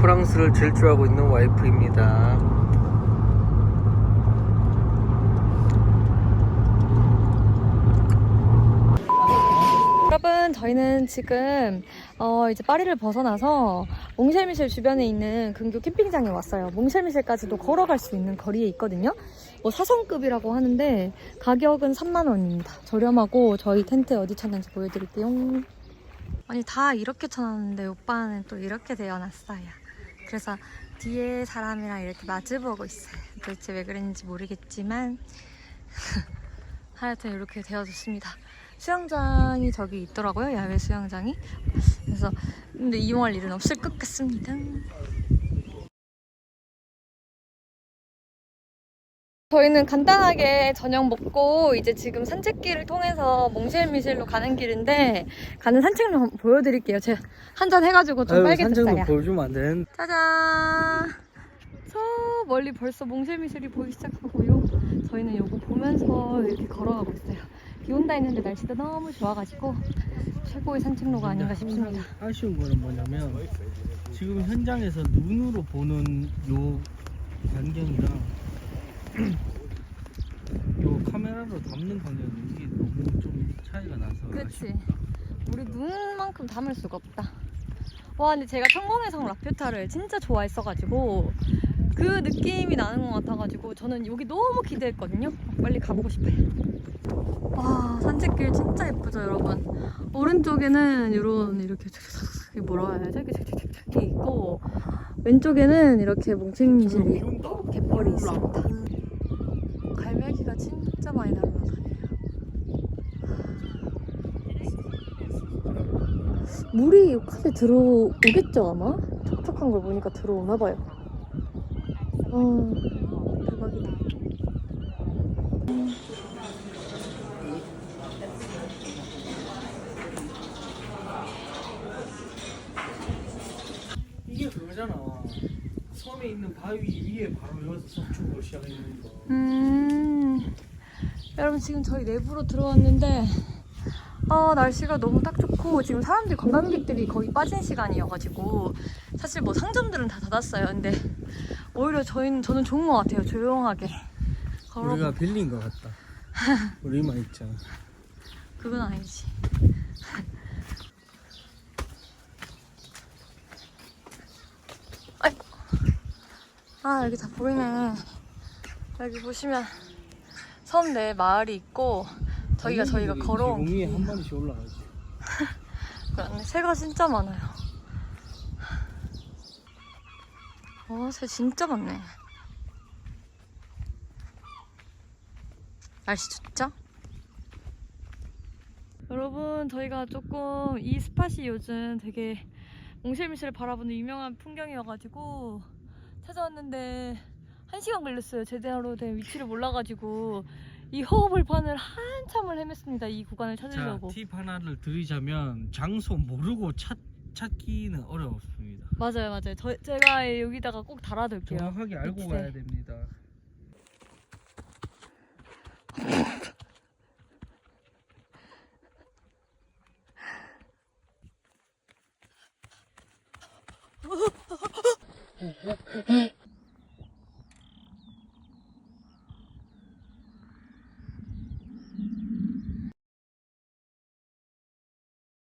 프랑스를 질주하고 있는 와이프입니다. 여러분 저희는 지금 어, 이제 파리를 벗어나서 몽쉘미셸 주변에 있는 근교 캠핑장에 왔어요. 몽쉘미셸까지도 걸어갈 수 있는 거리에 있거든요. 뭐 4성급이라고 하는데 가격은 3만 원입니다. 저렴하고 저희 텐트 어디 쳤는지 보여드릴게요. 아니 다 이렇게 쳐놨는데 오빠는 또 이렇게 되어놨어요. 그래서 뒤에 사람이랑 이렇게 마주보고 있어요. 도대체 왜 그랬는지 모르겠지만 하여튼 이렇게 되어줬습니다. 수영장이 저기 있더라고요. 야외 수영장이. 그래서 근데 이용할 일은 없을 것 같습니다. 저희는 간단하게 저녁 먹고 이제 지금 산책길을 통해서 몽실미실로 가는 길인데 가는 산책로 한번 보여드릴게요. 제가 한 잔 해가지고 좀 빨개졌어요. 산책로 보여주면 안 되는. 짜잔! 저 멀리 벌써 몽실미실이 보이기 시작하고요. 저희는 요거 보면서 이렇게 걸어가고 있어요. 비 온다 했는데 날씨도 너무 좋아가지고 최고의 산책로가 아닌가 싶습니다. 아쉬운 거는 뭐냐면 지금 현장에서 눈으로 보는 요 광경이랑 요 카메라로 담는 광경이 이게 너무 좀 차이가 나서 그치. 우리 눈만큼 담을 수가 없다. 와, 근데 제가 천공의 성 라퓨타를 진짜 좋아했어가지고 그 느낌이 나는 것 같아가지고 저는 여기 너무 기대했거든요. 빨리 가보고 싶어요. 와, 산책길 진짜 예쁘죠, 여러분? 오른쪽에는 이런 이렇게 뭐라 해야 되지? 이렇게 있고 왼쪽에는 이렇게 몽책미실이 있고 갯벌이 있습니다. 진짜 많이 날아다녀요. 물이 카페 들어오겠죠 아마? 촉촉한 걸 보니까 들어오나 봐요. 어 대박이다. 이게 그거잖아 섬에 있는 바위 위에 바로 여기서 서쪽으로 시작하는 거 음 여러분 지금 저희 내부로 들어왔는데 아 날씨가 너무 딱 좋고 지금 사람들이 관광객들이 거의 빠진 시간이어가지고 사실 뭐 상점들은 다 닫았어요. 근데 오히려 저희는 저는 좋은 것 같아요. 조용하게 걸어. 우리가 빌린 거 같다 우리만 있잖아 그건 아니지. 아이고. 아, 여기 다 보이네. 여기 보시면 섬 내 마을이 있고, 저희가 저희가 걸어온 위에 길이에요. 한 마리씩 올라가지 그러네. 새가 진짜 많아요. 어, 새 진짜 많네. 날씨 좋죠? 여러분, 저희가 조금 이 스팟이 요즘 되게 몽실미실 바라보는 유명한 풍경이어가지고 찾아왔는데 한 시간 걸렸어요. 제대로 된 위치를 몰라가지고 이 허허벌판을 한참을 헤맸습니다. 이 구간을 찾으려고. 자 팁 하나를 드리자면 장소 모르고 찾, 찾기는 어렵습니다 맞아요, 맞아요. 저, 제가 여기다가 꼭 달아둘게요. 정확하게 알고 밑에. 가야 됩니다